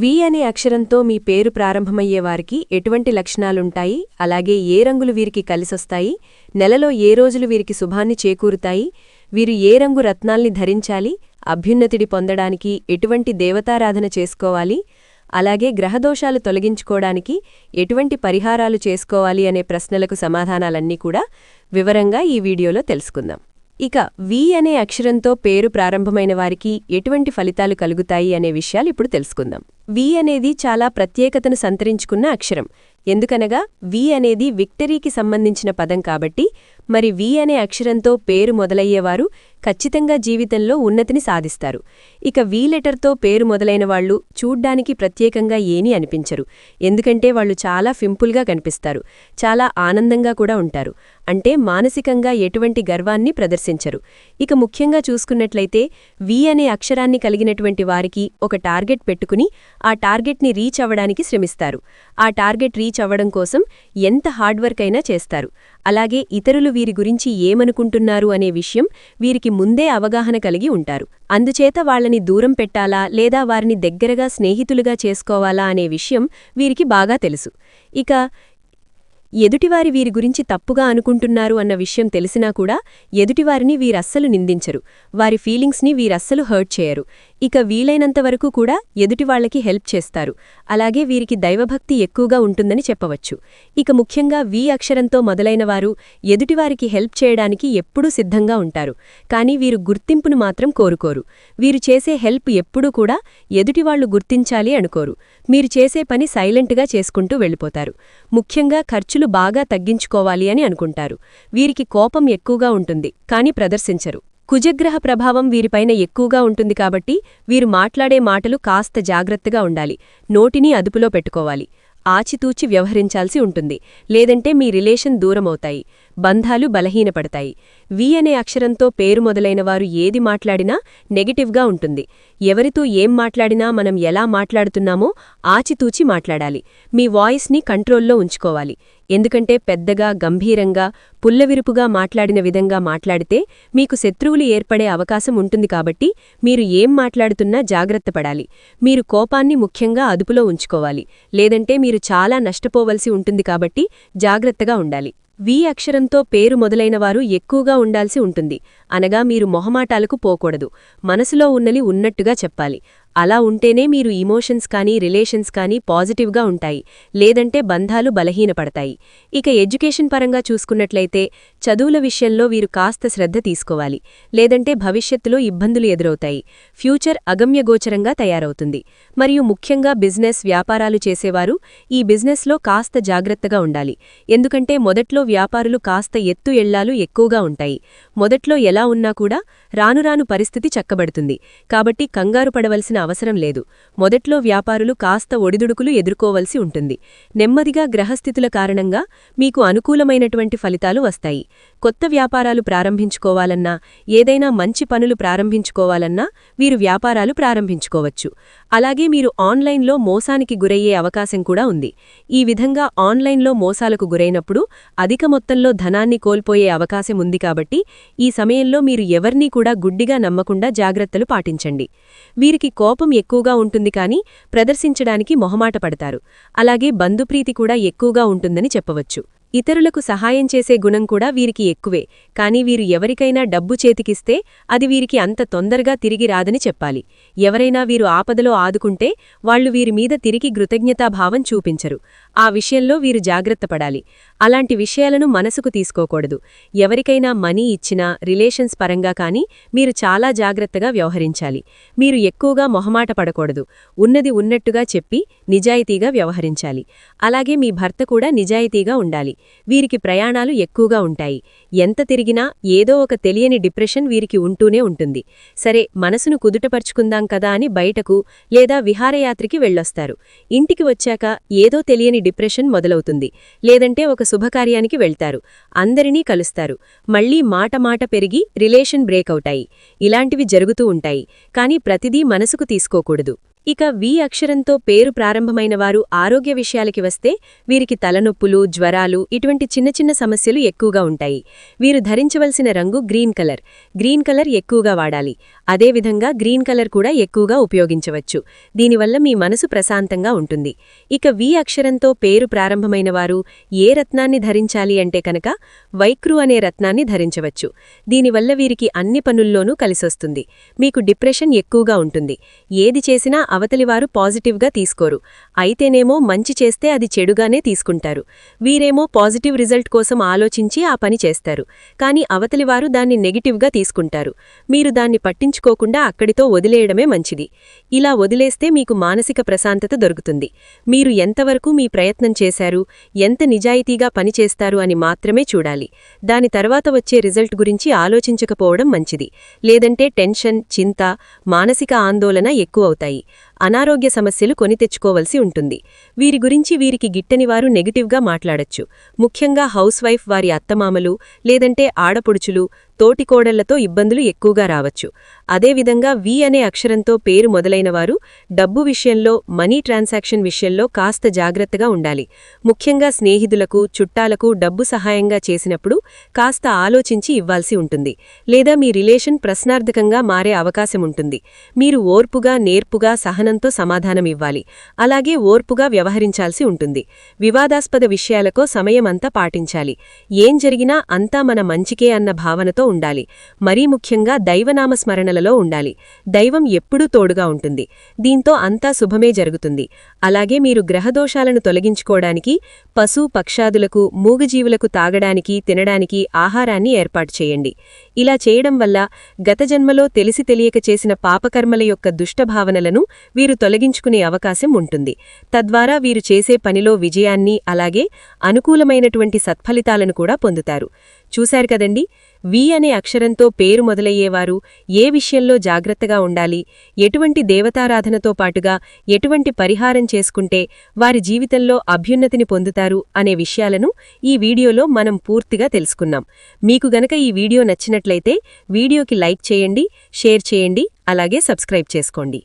వి అనే అక్షరంతో మీ పేరు ప్రారంభమయ్యే వారికి ఎటువంటి లక్షణాలుంటాయి? అలాగే ఏ రంగులు వీరికి కలిసొస్తాయి? నెలలో ఏ రోజులు వీరికి శుభాన్ని చేకూరుతాయి? వీరు ఏ రంగు రత్నాల్ని ధరించాలి? అభ్యున్నతిడి పొందడానికి ఎటువంటి దేవతారాధన చేసుకోవాలి? అలాగే గ్రహదోషాలు తొలగించుకోవడానికి ఎటువంటి పరిహారాలు చేసుకోవాలి అనే ప్రశ్నలకు సమాధానాలన్నీ కూడా వివరంగా ఈ వీడియోలో తెలుసుకుందాం. ఇక వి అనే అక్షరంతో పేరు ప్రారంభమైన వారికి ఎటువంటి ఫలితాలు కలుగుతాయి అనే విషయాలు ఇప్పుడు తెలుసుకుందాం. వి అనేది చాలా ప్రత్యేకతను సంతరించుకున్న అక్షరం. ఎందుకనగా వి అనేది విక్టరీకి సంబంధించిన పదం కాబట్టి మరి వి అనే అక్షరంతో పేరు మొదలయ్యేవారు ఖచ్చితంగా జీవితంలో ఉన్నతిని సాధిస్తారు. ఇక వి లెటర్తో పేరు మొదలైన వాళ్ళు చూడ్డానికి ప్రత్యేకంగా ఏమీ అనిపించరు. ఎందుకంటే వాళ్ళు చాలా సింపుల్గా కనిపిస్తారు. చాలా ఆనందంగా కూడా ఉంటారు. అంటే మానసికంగా ఎటువంటి గర్వాన్ని ప్రదర్శించరు. ఇక ముఖ్యంగా చూసుకున్నట్లయితే వి అనే అక్షరాన్ని కలిగినటువంటి వారికి ఒక టార్గెట్ పెట్టుకుని ఆ టార్గెట్ని రీచ్ అవ్వడానికి శ్రమిస్తారు. ఆ టార్గెట్ రీచ్ అవ్వడం కోసం ఎంత హార్డ్వర్క్ అయినా చేస్తారు. అలాగే ఇతరులు వీరి గురించి ఏమనుకుంటున్నారు అనే విషయం వీరికి ముందే అవగాహన కలిగి ఉంటారు. అందుచేత వాళ్ళని దూరం పెట్టాలా లేదా వారిని దగ్గరగా స్నేహితులుగా చేసుకోవాలా అనే విషయం వీరికి బాగా తెలుసు. ఇక ఎదుటివారి వీరి గురించి తప్పుగా అనుకుంటున్నారు అన్న విషయం తెలిసినా కూడా ఎదుటివారిని వీరస్సలు నిందించరు. వారి ఫీలింగ్స్ని వీరస్సలు హర్ట్ చేయరు. ఇక వీలైనంత వరకు కూడా ఎదుటివాళ్ళకి హెల్ప్ చేస్తారు. అలాగే వీరికి దైవభక్తి ఎక్కువగా ఉంటుందని చెప్పవచ్చు. ఇక ముఖ్యంగా వి అక్షరంతో మొదలైనవారు ఎదుటివారికి హెల్ప్ చేయడానికి ఎప్పుడూ సిద్ధంగా ఉంటారు. కానీ వీరు గుర్తింపును మాత్రం కోరుకోరు. వీరు చేసే హెల్ప్ ఎప్పుడూ కూడా ఎదుటివాళ్ళు గుర్తించాలి అనుకోరు. మీరు చేసే పని సైలెంట్గా చేసుకుంటూ వెళ్ళిపోతారు. ముఖ్యంగా ఖర్చులు బాగా తగ్గించుకోవాలి అని అనుకుంటారు. వీరికి కోపం ఎక్కువగా ఉంటుంది కాని ప్రదర్శించరు. కుజగ్రహ ప్రభావం వీరిపైన ఎక్కువగా ఉంటుంది కాబట్టి వీరు మాట్లాడే మాటలు కాస్త జాగ్రత్తగా ఉండాలి నోటిని అదుపులో పెట్టుకోవాలి. ఆచితూచి వ్యవహరించాల్సి ఉంటుంది లేదంటే మీ రిలేషన్ దూరమవుతాయి. బంధాలు బలహీనపడతాయి. వి అనే అక్షరంతో పేరు మొదలైనవారు ఏది మాట్లాడినా నెగిటివ్గా ఉంటుంది. ఎవరితో ఏం మాట్లాడినా మనం ఎలా మాట్లాడుతున్నామో ఆచితూచి మాట్లాడాలి. మీ వాయిస్ని కంట్రోల్లో ఉంచుకోవాలి. ఎందుకంటే పెద్దగా గంభీరంగా పుల్లవిరుపుగా మాట్లాడిన విధంగా మాట్లాడితే మీకు శత్రువులు ఏర్పడే అవకాశం ఉంటుంది కాబట్టి మీరు ఏం మాట్లాడుతున్నా జాగ్రత్తపడాలి మీరు కోపాన్ని ముఖ్యంగా అదుపులో ఉంచుకోవాలి. లేదంటే మీరు చాలా నష్టపోవలసి ఉంటుంది కాబట్టి జాగ్రత్తగా ఉండాలి. వి అక్షరంతో పేరు మొదలైనవారు ఎక్కువగా ఉండాల్సి ఉంటుంది. అనగా మీరు మొహమాటాలకు పోకూడదు. మనసులో ఉన్నలి ఉన్నట్టుగా చెప్పాలి. అలా ఉంటేనే మీరు ఇమోషన్స్ కానీ రిలేషన్స్ కానీ పాజిటివ్గా ఉంటాయి. లేదంటే బంధాలు బలహీనపడతాయి. ఇక ఎడ్యుకేషన్ పరంగా చూసుకున్నట్లయితే చదువుల విషయంలో వీరు కాస్త శ్రద్ధ తీసుకోవాలి. లేదంటే భవిష్యత్తులో ఇబ్బందులు ఎదురవుతాయి. ఫ్యూచర్ అగమ్యగోచరంగా తయారవుతుంది. మరియు ముఖ్యంగా బిజినెస్ వ్యాపారాలు చేసేవారు ఈ బిజినెస్లో కాస్త జాగ్రత్తగా ఉండాలి. ఎందుకంటే మొదట్లో వ్యాపారులు కాస్త ఎత్తు ఎళ్ళాలు ఎక్కువగా ఉంటాయి. మొదట్లో ఎలా ఉన్నా కూడా రానురాను పరిస్థితి చక్కబడుతుంది. కాబట్టి కంగారు పడవలసిన అవసరం లేదు. మొదట్లో వ్యాపారులు కాస్త ఒడిదుడుకులు ఎదుర్కోవలసి ఉంటుంది. నెమ్మదిగా గ్రహస్థితుల కారణంగా మీకు అనుకూలమైనటువంటి ఫలితాలు వస్తాయి. కొత్త వ్యాపారాలు ప్రారంభించుకోవాలన్నా ఏదైనా మంచి పనులు ప్రారంభించుకోవాలన్నా వీరు వ్యాపారాలు ప్రారంభించుకోవచ్చు. అలాగే మీరు ఆన్లైన్లో మోసానికి గురయ్యే అవకాశం కూడా ఉంది. ఈ విధంగా ఆన్లైన్లో మోసాలకు గురైనప్పుడు అధిక మొత్తంలో ధనాన్ని కోల్పోయే అవకాశం ఉంది కాబట్టి ఈ సమయంలో మీరు ఎవర్నీ కూడా గుడ్డిగా నమ్మకుండా జాగ్రత్తలు పాటించండి. వీరికి కోపం ఎక్కువగా ఉంటుంది కానీ ప్రదర్శించడానికి మొహమాట పడతారు. అలాగే బంధుప్రీతి కూడా ఎక్కువగా ఉంటుందని చెప్పవచ్చు. ఇతరులకు సహాయం చేసే గుణం కూడా వీరికి ఎక్కువే. కాని వీరు ఎవరికైనా డబ్బు చేతికిస్తే అది వీరికి అంత తొందరగా తిరిగి రాదని చెప్పాలి. ఎవరైనా వీరు ఆపదలో ఆదుకుంటే వాళ్ళు వీరి మీద తిరిగి కృతజ్ఞతాభావం చూపించరు. ఆ విషయంలో వీరు జాగ్రత్త పడాలి. అలాంటి విషయాలను మనసుకు తీసుకోకూడదు. ఎవరికైనా మనీ ఇచ్చినా రిలేషన్స్ పరంగా కానీ మీరు చాలా జాగ్రత్తగా వ్యవహరించాలి. మీరు ఎక్కువగా మొహమాట పడకూడదు. ఉన్నది ఉన్నట్టుగా చెప్పి నిజాయితీగా వ్యవహరించాలి. అలాగే మీ భర్త కూడా నిజాయితీగా ఉండాలి. వీరికి ప్రయాణాలు ఎక్కువగా ఉంటాయి. ఎంత తిరిగినా ఏదో ఒక తెలియని డిప్రెషన్ వీరికి ఉంటూనే ఉంటుంది. సరే మనసును కుదుటపరుచుకుందాం కదా అని బయటకు లేదా విహారయాత్రికి వెళ్ళొస్తారు. ఇంటికి వచ్చాక ఏదో తెలియని డిప్రెషన్ మొదలవుతుంది. లేదంటే ఒక శుభకార్యానికి వెళ్తారు. అందరినీ కలుస్తారు. మళ్ళీ మాట మాట పెరిగి రిలేషన్ బ్రేక్ అవుతాయి ఇలాంటివి జరుగుతూ ఉంటాయి. కానీ ప్రతిదీ మనసుకు తీసుకోకూడదు. ఇక వి అక్షరంతో పేరు ప్రారంభమైన వారు ఆరోగ్య విషయాలకి వస్తే వీరికి తలనొప్పులు జ్వరాలు ఇటువంటి చిన్న చిన్న సమస్యలు ఎక్కువగా ఉంటాయి. వీరు ధరించవలసిన రంగు గ్రీన్ కలర్. గ్రీన్ కలర్ ఎక్కువగా వాడాలి. అదేవిధంగా గ్రీన్ కలర్ కూడా ఎక్కువగా ఉపయోగించవచ్చు. దీనివల్ల మీ మనసు ప్రశాంతంగా ఉంటుంది. ఇక వి అక్షరంతో పేరు ప్రారంభమైన వారు ఏ రత్నాన్ని ధరించాలి అంటే కనుక వైక్రు అనే రత్నాన్ని ధరించవచ్చు. దీనివల్ల వీరికి అన్ని పనుల్లోనూ కలిసొస్తుంది. మీకు డిప్రెషన్ ఎక్కువగా ఉంటుంది. ఏది చేసినా అవతలివారు పాజిటివ్గా తీసుకోరు. అయితేనేమో మంచి చేస్తే అది చెడుగానే తీసుకుంటారు. వీరేమో పాజిటివ్ రిజల్ట్ కోసం ఆలోచించి ఆ పని చేస్తారు. కానీ అవతలివారు దాన్ని నెగిటివ్గా తీసుకుంటారు. మీరు దాన్ని పట్టించుకోకుండా అక్కడితో వదిలేయడమే మంచిది. ఇలా వదిలేస్తే మీకు మానసిక ప్రశాంతత దొరుకుతుంది. మీరు ఎంతవరకు మీ ప్రయత్నం చేశారు ఎంత నిజాయితీగా పనిచేస్తారు అని మాత్రమే చూడాలి. దాని తర్వాత వచ్చే రిజల్ట్ గురించి ఆలోచించకపోవడం మంచిది. లేదంటే టెన్షన్ చింత మానసిక ఆందోళన ఎక్కువవుతాయి. అనారోగ్య సమస్యలు కొని తెచ్చుకోవలసి ఉంటుంది. వీరి గురించి వీరికి గిట్టనివారు నెగిటివ్గా మాట్లాడొచ్చు. ముఖ్యంగా హౌస్ వైఫ్ వారి అత్తమామలు లేదంటే ఆడపొడుచులు తోటికోడళ్ళతో ఇబ్బందులు ఎక్కువగా రావచ్చు. అదేవిధంగా వి అనే అక్షరంతో పేరు మొదలైనవారు డబ్బు విషయంలో మనీ ట్రాన్సాక్షన్ విషయంలో కాస్త జాగ్రత్తగా ఉండాలి. ముఖ్యంగా స్నేహితులకు చుట్టాలకు డబ్బు సహాయంగా చేసినప్పుడు కాస్త ఆలోచించి ఇవ్వాల్సి ఉంటుంది. లేదా మీ రిలేషన్ ప్రశ్నార్థకంగా మారే అవకాశం ఉంటుంది. మీరు ఓర్పుగా నేర్పుగా సహనంతో సమాధానం ఇవ్వాలి అలాగే ఓర్పుగా వ్యవహరించాల్సి ఉంటుంది. వివాదాస్పద విషయాలకో సమయమంతా పాటించాలి. ఏం జరిగినా అంతా మన మంచికే అన్న భావనతో ఉండాలి. మరీ ముఖ్యంగా దైవనామ స్మరణలలో ఉండాలి. దైవం ఎప్పుడూ తోడుగా ఉంటుంది. దీంతో అంతా శుభమే జరుగుతుంది. అలాగే మీరు గ్రహదోషాలను తొలగించుకోవడానికి పశు పక్షాదులకు మూగజీవులకు తాగడానికి తినడానికి ఆహారాన్ని ఏర్పాటు చేయండి. ఇలా చేయడం వల్ల గత జన్మలో తెలిసి తెలియక చేసిన పాపకర్మల యొక్క దుష్టభావనలను వీరు తొలగించుకునే అవకాశం ఉంటుంది. తద్వారా వీరు చేసే పనిలో విజయాన్ని అలాగే అనుకూలమైనటువంటి సత్ఫలితాలను కూడా పొందుతారు. చూశారు కదండి? వి అనే అక్షరంతో పేరు మొదలయ్యేవారు ఏ విషయంలో జాగ్రత్తగా ఉండాలి? ఎటువంటి దేవతారాధనతో పాటుగా ఎటువంటి పరిహారం చేసుకుంటే వారి జీవితంలో అభ్యున్నతిని పొందుతారు అనే విషయాలను ఈ వీడియోలో మనం పూర్తిగా తెలుసుకున్నాం. మీకు గనక ఈ వీడియో నచ్చినట్లయితే వీడియోకి లైక్ చేయండి షేర్ చేయండి అలాగే సబ్స్క్రైబ్ చేసుకోండి.